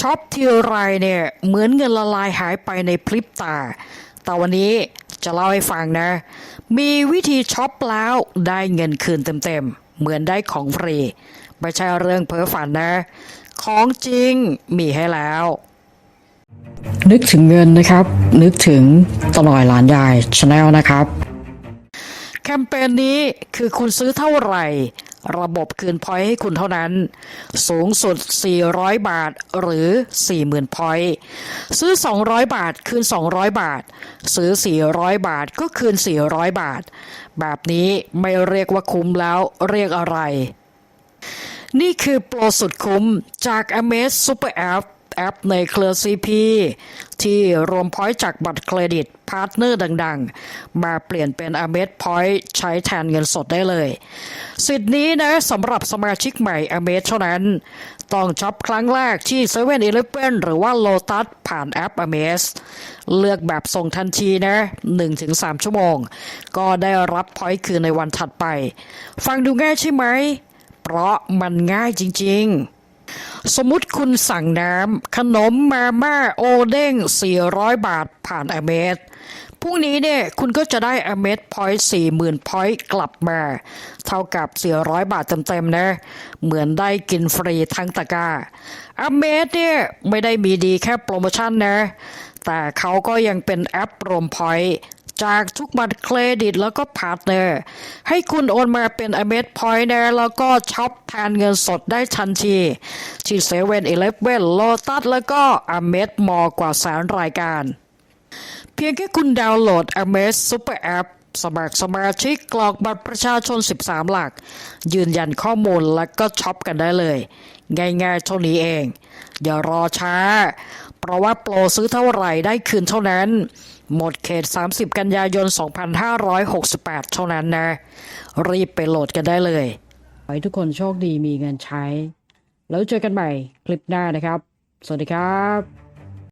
ช็อปทีไรเนี่ยเหมือนเงินละลายหายไปในพริบตา แต่วันนี้จะเล่าให้ฟังนะ มีวิธีช็อปแล้วได้เงินคืนเต็มๆ เหมือนได้ของฟรี ไม่ใช่เรื่องเพ้อฝันนะ ของจริงมีให้แล้ว นึกถึงเงินนะครับ นึกถึงตลอยหลานยายชาแนลนะครับ แคมเปญนี้คือคุณซื้อเท่าไหร่ ระบบคืนพอยต์ให้คุณเท่านั้น สูงสุด 400 บาทหรือ 40,000พอยต์ซื้อ 200 บาท คืน 200 บาท ซื้อ 400 บาทก็คืน 400 บาท แบบนี้ไม่เรียกว่าคุ้มแล้วเรียกอะไร นี่คือโปรสุดคุ้มจาก Amaz Super App แอปในเครือ CP ที่รวมพอยต์จากบัตรเครดิตพาร์ทเนอร์ดังๆ มาเปลี่ยนเป็น Amaze Point ใช้แทนเงินสดได้เลย สิทธิ์นี้นะสำหรับสมาชิกใหม่ Amaze เท่านั้น ต้องช็อปครั้งแรกที่7 e เ e ่ e อหรือว่า Lotus ผ่านแอป Amaze เลือกแบบส่งทันทีนะ 1-3 ชั่วโมง ก็ได้รับพอยต์คืนในวันถัดไป ฟังดูง่ายใช่ไหม เพราะมันง่ายจริง ๆ สมมติคุณสั่งน้ำขนมมาม่าโอเด้ง 400 บาทผ่านอเมสพรุ่งนี้เนี่ยคุณก็จะได้อเมสพอยต์40,000พอยต์กลับมา เท่ากับ 400 บาทเต็มๆนะ เหมือนได้กินฟรีทั้งตะกร้าอเมสเนี่ยไม่ได้มีดีแค่โปรโมชั่นนะ แต่เขาก็ยังเป็นแอปรวมพอยต์ จากทุกบัตรเครดิตแล้วก็พาร์ทเนอร์ให้คุณโอนมาเป็นอเม p พอยต์นะแล้วก็ช็อปแทนเงินสดได้ทันทีที่เซเว่นอีเลฟเว่นโลตัสแล้วก็อเม z มอกว่าแสนรายการ เพียงแค่คุณดาวน์โหลด Amaze Super App สมัครสมาชิกกรอกบัตรประชาชน 13 หลัก ยืนยันข้อมูลแล้วก็ช็อปกันได้เลย ง่ายๆเท่านี้เอง อย่ารอช้า เพราะว่าโปรซื้อเท่าไหร่ได้คืนเท่านั้น หมดเขต 30 กันยายน 2568 เท่านั้นนะ รีบไปโหลดกันได้เลย ขอให้ทุกคนโชคดีมีเงินใช้ แล้วเจอกันใหม่คลิปหน้านะครับ สวัสดีครับ